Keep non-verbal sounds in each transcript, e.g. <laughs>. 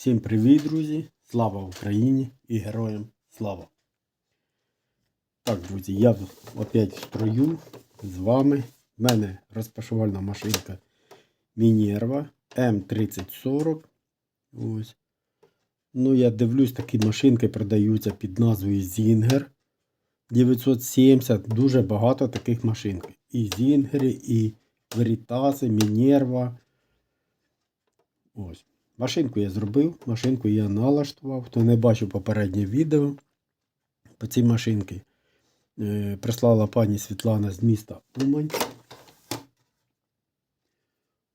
Всім привіт, друзі! Слава Україні і героям слава! Так, друзі, я опять в строю з вами. У мене розпашувальна машинка Мінерва М3040. Ось. Ну, я дивлюсь, такі машинки продаються під назвою Zinger 970. Дуже багато таких машинок. І Зінгери, і Veritas, Мінерва. Ось. Машинку я зробив, машинку я налаштував. Хто не бачив попереднє відео по цій машинці, е, прислала пані Світлана з міста Умань.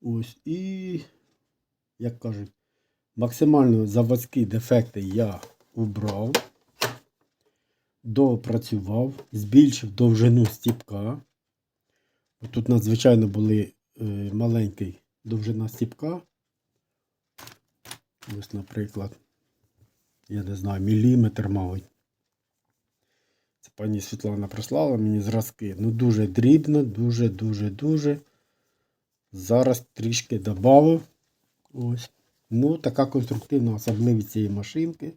Ось і, як кажуть, максимально заводські дефекти я убрав, допрацював, збільшив довжину стіпка. Тут надзвичайно були е, маленький довжина стіпка. Ось, наприклад, я не знаю, міліметр, мабуть. Це пані Світлана прислала мені зразки. Ну, дуже дрібно, дуже, дуже, дуже. Зараз трішки додав. Ось. Ну, така конструктивна особливість цієї машинки.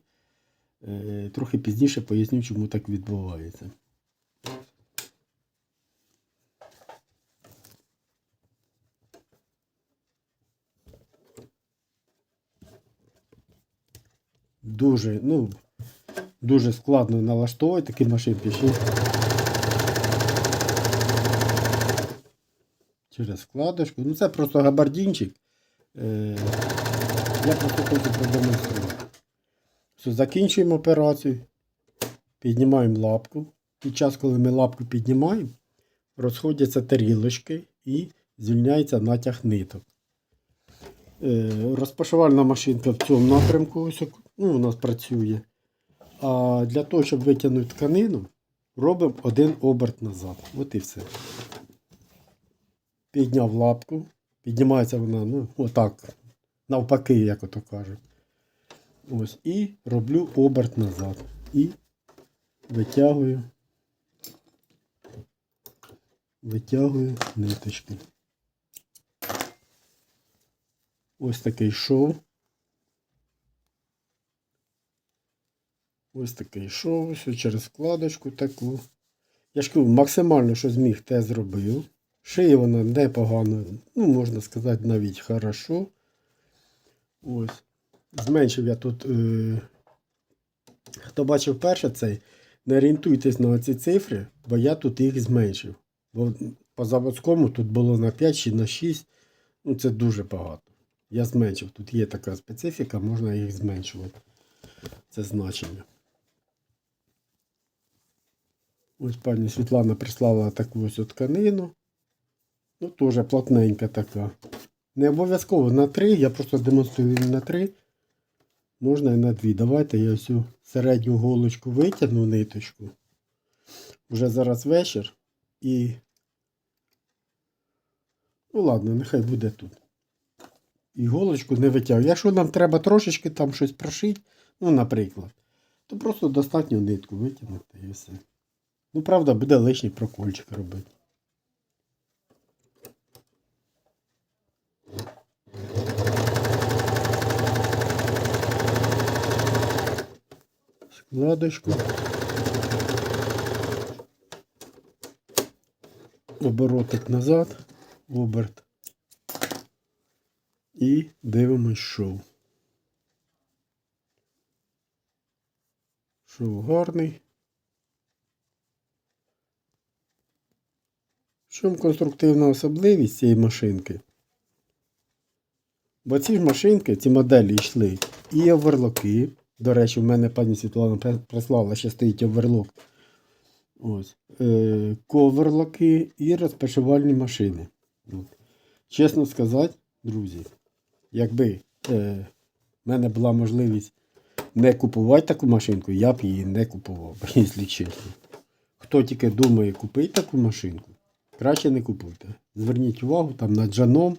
Е, трохи пізніше поясню, чому так відбувається. Дуже, ну, дуже складно налаштовувати такі машинки. Ще через вкладочку. Ну, це просто габардінчик. Е, я просто хочу продемонструвати. Все, закінчуємо операцію. Піднімаємо лапку. Під час, коли ми лапку піднімаємо, розходяться тарілочки і звільняється натяг ниток. Е, розпашувальна машинка в цьому напрямку ось, ну, у нас працює. А для того, щоб витягнути тканину, робимо один оберт назад. От і все. Підняв лапку. Піднімається вона, ну, отак, навпаки, як ото кажуть. Ось. І роблю оберт назад. І витягую. Витягую ниточки. Ось такий шов. Ось такий шов, ось через вкладочку таку. Я ж кажу, максимально, що зміг, те зробив. Шиє вона непогано, ну, можна сказати, навіть хорошо. Ось. Зменшив я тут. Е... Хто бачив перше цей, не орієнтуйтесь на ці цифри, бо я тут їх зменшив. Бо по заводському тут було на 5 чи на 6. Ну, це дуже багато. Я зменшив. Тут є така специфіка, можна їх зменшувати. Це значення. Ось пані Світлана прислала таку ось тканину. Ну, теж плотненька така. Не обов'язково на 3, я просто демонструю на 3. Можна і на 2. Давайте я всю середню голочку витягну ниточку. Вже зараз вечір. І. Ну ладно, нехай буде тут. Іголочку не витягую. Якщо нам треба трошечки там щось прошити, ну, наприклад, то просто достатньо нитку витягнути і все. Ну, правда, буде лишній прокольчик робити. Складочку. Оборотик назад, оберт. І дивимось шоу. Шоу гарний. В чому конструктивна особливість цієї машинки? Бо ці ж машинки, ці моделі йшли і оверлоки. До речі, в мене пані Світлана прислала, ще стоїть оверлок. Ось. Е, коверлоки і розпашувальні машини. От. Чесно сказати, друзі, якби е, в мене була можливість не купувати таку машинку, я б її не купував, <laughs> якщо чесно. Хто тільки думає купити таку машинку, краще не купуйте. Зверніть увагу, там на джаном,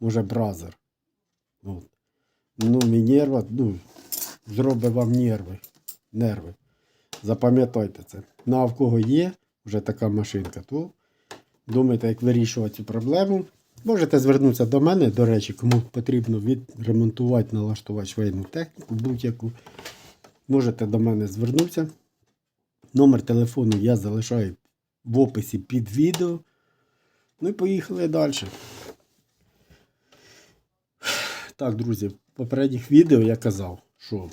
може бразер. От. Ну, Мінерва, ну, зробить вам нерви. нерви. Запам'ятайте це. Ну, а в кого є вже така машинка, то думайте, як вирішувати цю проблему. Можете звернутися до мене, до речі, кому потрібно відремонтувати, налаштувати швейну техніку будь-яку. Можете до мене звернутися. Номер телефону я залишаю в описі під відео. Ну і поїхали далі. Так, друзі, в попередніх відео я казав, що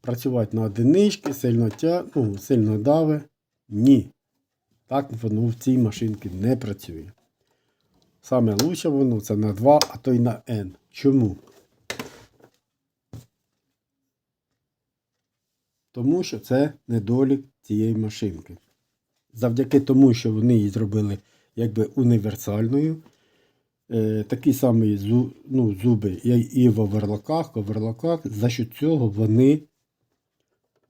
працювати на одинички, сильно тя... ну, сильно дави. Ні. Так воно в цій машинці не працює. Саме лучше воно це на 2, а то й на N. Чому? Тому що це недолік цієї машинки. Завдяки тому, що вони її зробили якби універсальною. Е, такі самі зу, ну, зуби і в оверлоках, оверлоках. За що цього вони.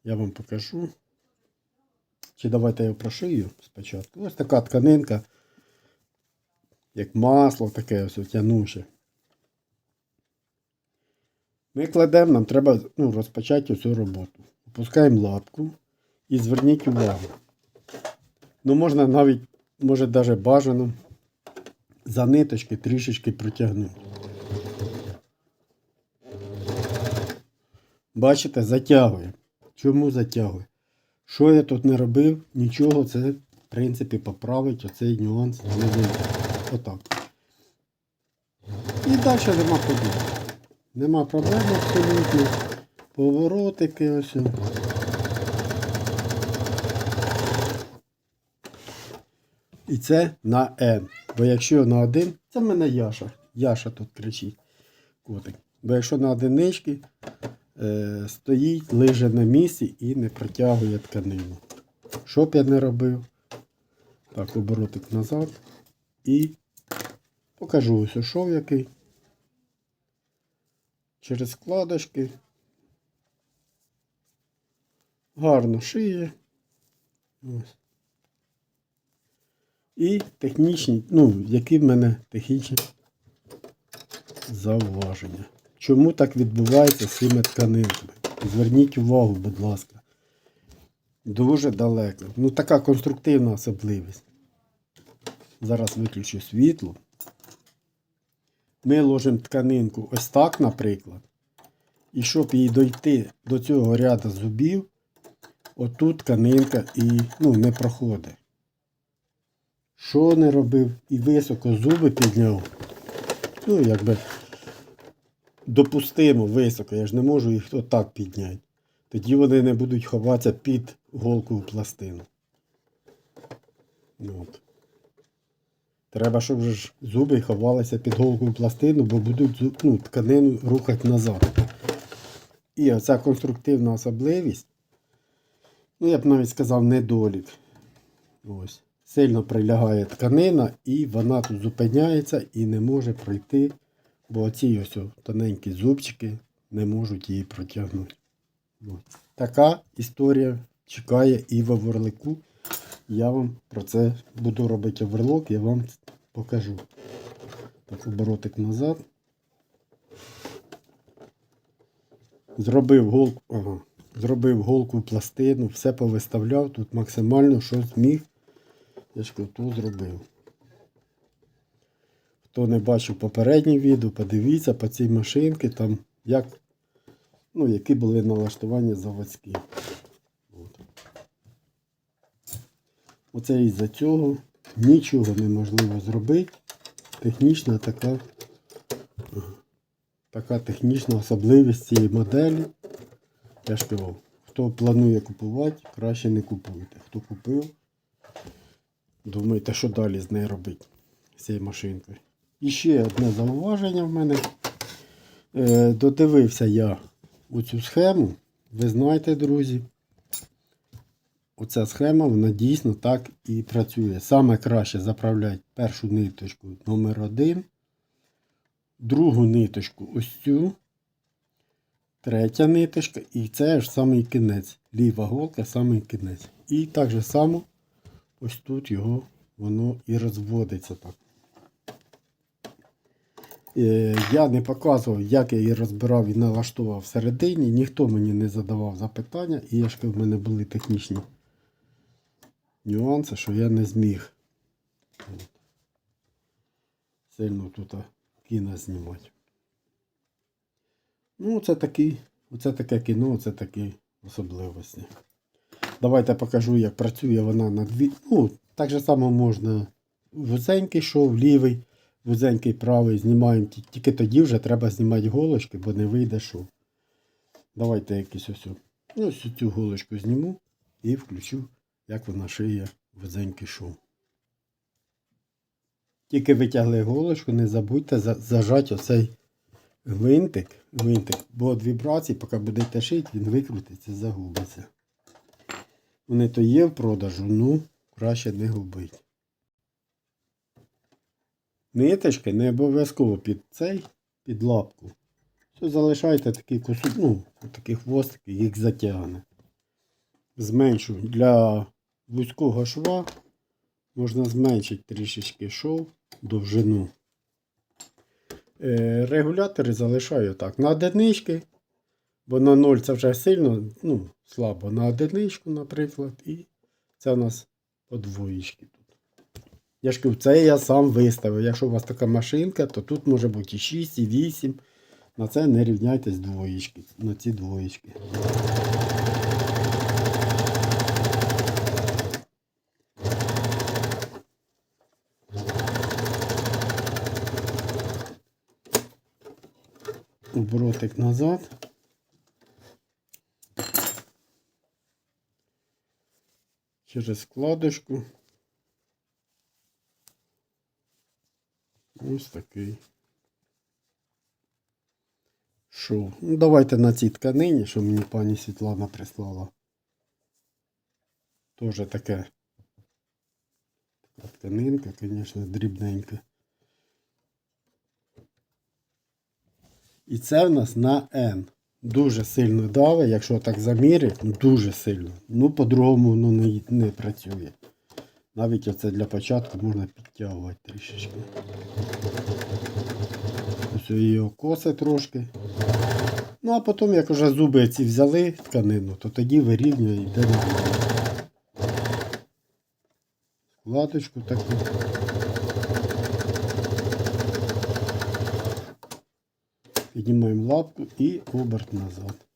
Я вам покажу. Чи давайте я прошию спочатку. Ось така тканинка, як масло, таке ось тянуче. Ми кладемо, нам треба ну, розпочати цю роботу. Опускаємо лапку і зверніть увагу. Ну, можна навіть, може навіть бажано за ниточки трішечки протягнути. Бачите, затягує. Чому затягує? Що я тут не робив, нічого це, в принципі, поправить оцей нюанс не вийде. Отак. І далі нема проблем. Нема проблем абсолютно. Поворотики ось. І це на N. Бо якщо на один, це в мене Яша. Яша тут кричить. Котик. Бо якщо на одинички е, стоїть, лиже на місці і не протягує тканину. Що б я не робив? Так, оборотик назад. І покажу ось шов який. Через складочки. Гарно шиє. Ось. І технічні, ну, які в мене технічні зауваження. Чому так відбувається з цими тканинками? Зверніть увагу, будь ласка. Дуже далеко. Ну, така конструктивна особливість. Зараз виключу світло. Ми ложимо тканинку ось так, наприклад. І щоб їй дойти до цього ряду зубів, отут тканинка і ну, не проходить. Що не робив? І високо зуби підняв. Ну, якби допустимо високо. Я ж не можу їх отак підняти. Тоді вони не будуть ховатися під голку пластину. Ну, От. Треба, щоб ж зуби ховалися під голку пластину, бо будуть ну, тканину рухати назад. І оця конструктивна особливість, ну я б навіть сказав, недолік. Ось. Сильно прилягає тканина і вона тут зупиняється і не може пройти, бо оці ось тоненькі зубчики не можуть її протягнути. Така історія чекає і в оверлику. Я вам про це буду робити оверлок, я вам покажу. Так, оборотик назад. Зробив голку, ага, зробив голку пластину, все повиставляв тут максимально, що зміг. Я ж кажу, зробив. Хто не бачив попереднє відео, подивіться по цій машинці, там як, ну, які були налаштування заводські. От. Оце із-за цього нічого неможливо зробити. Технічна така, така технічна особливість цієї моделі. Я ж кажу, хто планує купувати, краще не купуйте. Хто купив, думайте, що далі з нею робити, з цією машинкою. І ще одне зауваження в мене. Е, додивився я у цю схему. Ви знаєте, друзі, оця схема вона дійсно так і працює. Саме краще заправляти першу ниточку номер 1 другу ниточку ось цю, третя ниточка, і це ж самий кінець. Ліва голка, самий кінець. І так же само ось тут його воно і розводиться так. Е, Я не показував, як я її розбирав і налаштував всередині. Ніхто мені не задавав запитання, і я ж кажу, в мене були технічні нюанси, що я не зміг. Сильно тут кіно знімати. Ну, це такий, оце таке кіно, це такі особливості. Давайте покажу, як працює вона на дві. Ну, так же само можна вузенький шов, лівий, вузенький правий. Знімаємо тільки тоді вже треба знімати голочки, бо не вийде шов. Давайте якийсь ось. Ну, ось цю голочку зніму і включу, як вона шиє вузенький шов. Тільки витягли голочку, не забудьте за- зажати оцей гвинтик, гвинтик, бо від вібрацій, поки будете шити, він викрутиться, загубиться. Вони то є в продажу, ну, краще не губить. Ниточки не обов'язково під цей, під лапку. Все залишайте такий кусок, ну, такий хвостик, їх затягне. Зменшу для вузького шва можна зменшити трішечки шов, довжину. Е, регулятори залишаю так. На одинички, бо на 0 це вже сильно, ну, слабо. На одиничку, наприклад, і це у нас по двоєчки тут. Я ж кажу, це я сам виставив. Якщо у вас така машинка, то тут може бути і 6, і 8. На це не рівняйтесь двоєчки, на ці двоєчки. оборотик назад. Через складочку. Ось такий шов. Ну, давайте на цій тканині, що мені пані Світлана прислала. Тоже таке. Така тканинка, звісно, дрібненька. І це в нас на N. Дуже сильно давить, якщо так заміряти, ну дуже сильно. Ну, по-другому воно не, не працює. Навіть оце для початку можна підтягувати трішечки. Ось її коси трошки. Ну, а потім, як вже зуби ці взяли тканину, то тоді вирівнює йде на Складочку таку. Піднімаємо лапку і оберт назад.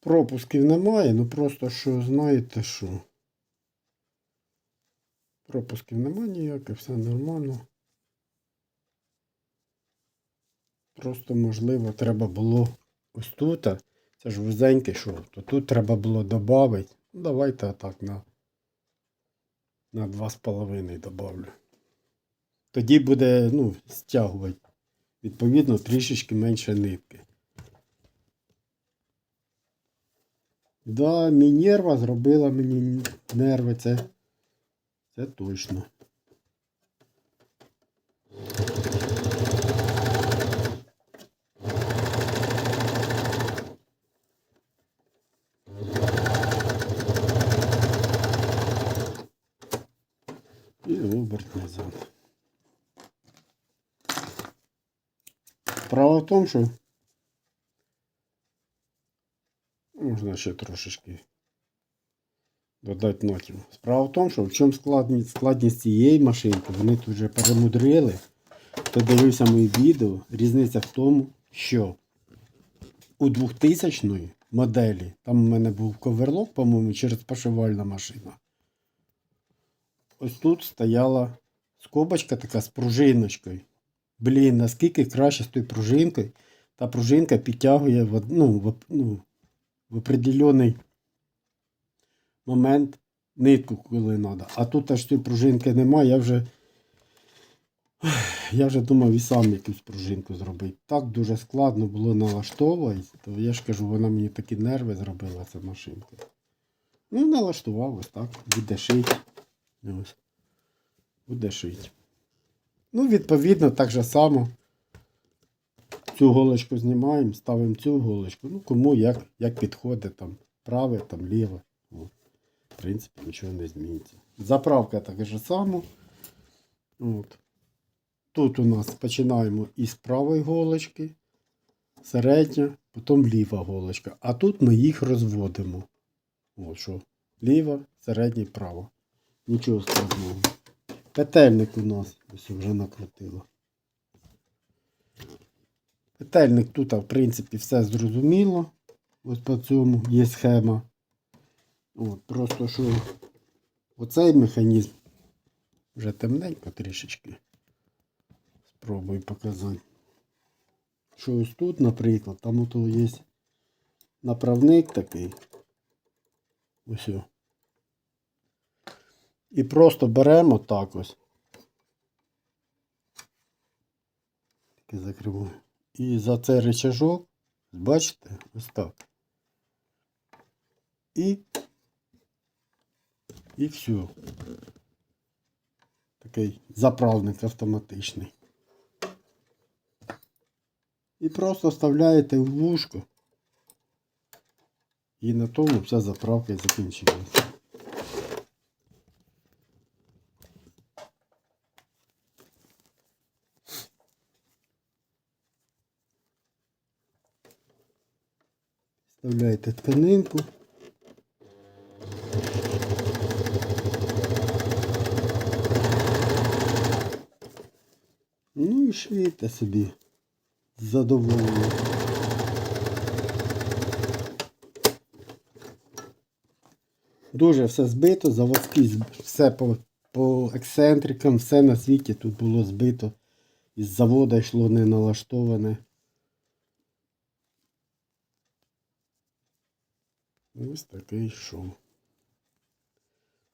Пропусків немає, ну просто що знаєте що. Пропусків немає ніяких, все нормально. Просто, можливо, треба було ось тут, це ж вузенький шов, то тут треба було додати. Ну, давайте отак на на 2,5 добавлю. Тоді буде, ну, стягувати. Відповідно, трішечки менше нитки. Да, Мінерва зробила мені нерви, це, це точно. І оберт назад. Справа в тому, що можна ще трошечки додати нотів. Справа в тому, що в чому складність, складність цієї машинки, вони тут вже перемудрили. Хто дивився мої відео, різниця в тому, що у 2000 моделі, там у мене був коверлок, по-моєму, через пошивальна машина. Ось тут стояла скобочка така з пружиночкою. Блін, наскільки краще з тою пружинкою. Та пружинка підтягує в, ну, в, ну, в определений момент нитку, коли треба. А тут аж цієї пружинки немає, я вже. Я вже думав і сам якусь пружинку зробити. Так дуже складно було налаштовувати, то я ж кажу, вона мені такі нерви зробила, ця машинка. Ну, налаштував ось так. Буде шити. Ось. Буде шити. Ну, відповідно, так же само. Цю голочку знімаємо, ставимо цю голочку. Ну, кому як, як підходить, там, праве, там, ліве. В принципі, нічого не зміниться. Заправка так же само. От. Тут у нас починаємо із правої голочки, середня, потім ліва голочка. А тут ми їх розводимо. От що. Ліва, середній вправо. Нічого складного. Петельник у нас ось вже накрутило. Петельник тут, в принципі, все зрозуміло. Ось по цьому є схема. От, просто що оцей механізм вже темненько трішечки. Спробую показати. Що ось тут, наприклад, там ото є направник такий. Ось. І просто беремо так ось. Таке закриваю. І за цей рычажок, бачите, ось так. І. І все. Такий заправник автоматичний. І просто вставляєте в вушко. І на тому вся заправка і закінчилася. Вставляєте тканинку. Ну і шиєте собі з. Дуже все збито, заводські, все по, по ексцентрикам, все на світі тут було збито. Із завода йшло не Ось такий шоу.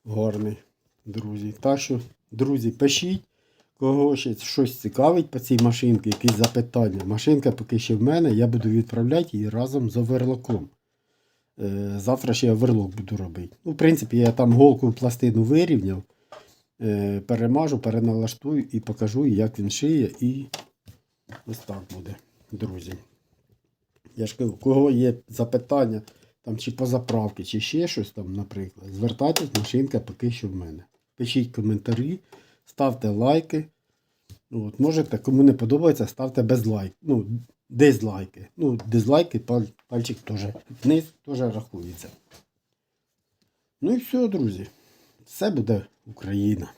Гарний, друзі. Так що, друзі, пишіть, кого ще щось цікавить по цій машинці, якісь запитання. Машинка поки ще в мене, я буду відправляти її разом з оверлоком. Е, Завтра ще оверлок буду робити. Ну, в принципі, я там голку пластину вирівняв, е, перемажу, переналаштую і покажу, як він шиє. І ось так буде, друзі. Я ж кажу, кого є запитання, там, чи по заправці, чи ще щось там, наприклад, звертайтесь, машинка поки що в мене. Пишіть коментарі, ставте лайки. От, можете, кому не подобається, ставте без лайк. Ну, дизлайки. Ну, дизлайки, пальчик теж вниз теж рахується. Ну і все, друзі. Все буде Україна.